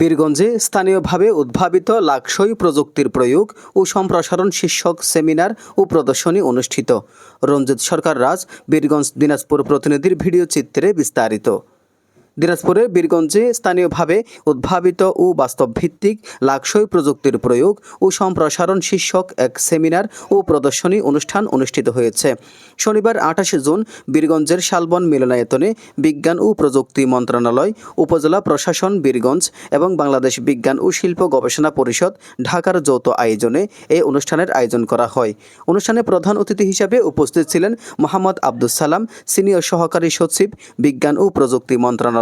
বীরগঞ্জে স্থানীয়ভাবে উদ্ভাবিত লাকসই প্রযুক্তির প্রয়োগ ও সম্প্রসারণ শীর্ষক সেমিনার ও প্রদর্শনী অনুষ্ঠিত। রঞ্জিত সরকার রাজ, বীরগঞ্জ দিনাজপুর প্রতিনিধির ভিডিও চিত্রে বিস্তারিত। দিনাজপুরের বীরগঞ্জে স্থানীয়ভাবে উদ্ভাবিত ও বাস্তবভিত্তিক লাক্সই প্রযুক্তির প্রয়োগ ও সম্প্রসারণ শীর্ষক এক সেমিনার ও প্রদর্শনী অনুষ্ঠান অনুষ্ঠিত হয়েছে। শনিবার আঠাশে জুন বীরগঞ্জের শালবন মিলনায়তনে বিজ্ঞান ও প্রযুক্তি মন্ত্রণালয়, উপজেলা প্রশাসন বীরগঞ্জ এবং বাংলাদেশ বিজ্ঞান ও শিল্প গবেষণা পরিষদ ঢাকার যৌথ আয়োজনে এই অনুষ্ঠানের আয়োজন করা হয়। অনুষ্ঠানে প্রধান অতিথি হিসাবে উপস্থিত ছিলেন মোহাম্মদ আব্দুস সালাম, সিনিয়র সহকারী সচিব, বিজ্ঞান ও প্রযুক্তি মন্ত্রণালয়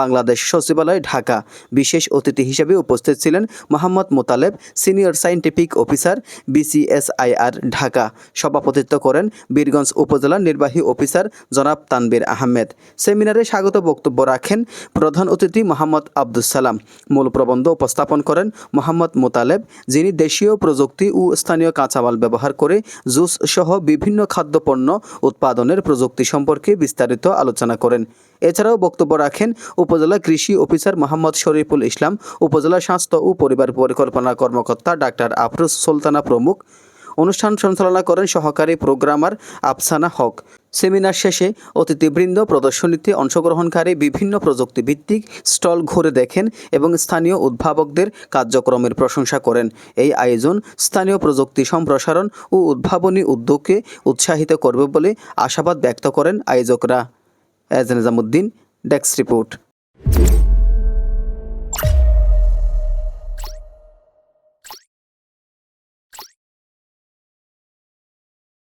বাংলাদেশ সচিবালয়, ঢাকা। বিশেষ অতিথি হিসেবে উপস্থিত ছিলেন Mohammad Motaleb, senior scientific officer, BCSIR, Dhaka. সভাপতিত্ব করেন বীরগঞ্জ উপজেলা নির্বাহী অফিসার জনাব তানবীর আহমেদ। সেমিনারে স্বাগত বক্তব্য রাখেন প্রধান অতিথি মোহাম্মদ আব্দুস সালাম। মূল প্রবন্ধ উপস্থাপন করেন মোহাম্মদ মোতালেব, যিনি দেশীয় প্রযুক্তি ও স্থানীয় কাঁচামাল ব্যবহার করে জুস সহ বিভিন্ন খাদ্যপণ্য উৎপাদনের প্রযুক্তি সম্পর্কে বিস্তারিত আলোচনা করেন। এছাড়াও বক্তব্য রাখেন। উপজেলা কৃষি অফিসার মোহাম্মদ শরীফুল ইসলাম, উপজেলা স্বাস্থ্য ও পরিবার পরিকল্পনা কর্মকর্তা ডাক্তার আফরোজ সুলতানা প্রমুখ। অনুষ্ঠান সঞ্চালনা করেন সহকারী প্রোগ্রামার আফসানা হক। সেমিনার শেষে অতিথিবৃন্দ প্রদর্শনীতে অংশগ্রহণকারী বিভিন্ন প্রযুক্তিভিত্তিক স্টল ঘুরে দেখেন এবং স্থানীয় উদ্ভাবকদের কার্যক্রমের প্রশংসা করেন। এই আয়োজন স্থানীয় প্রযুক্তি সম্প্রসারণ ও উদ্ভাবনী উদ্যোগকে উৎসাহিত করবে বলে আশাবাদ ব্যক্ত করেন আয়োজকরা। এজ নিজামুদ্দিন ডেস্ক রিপোর্ট।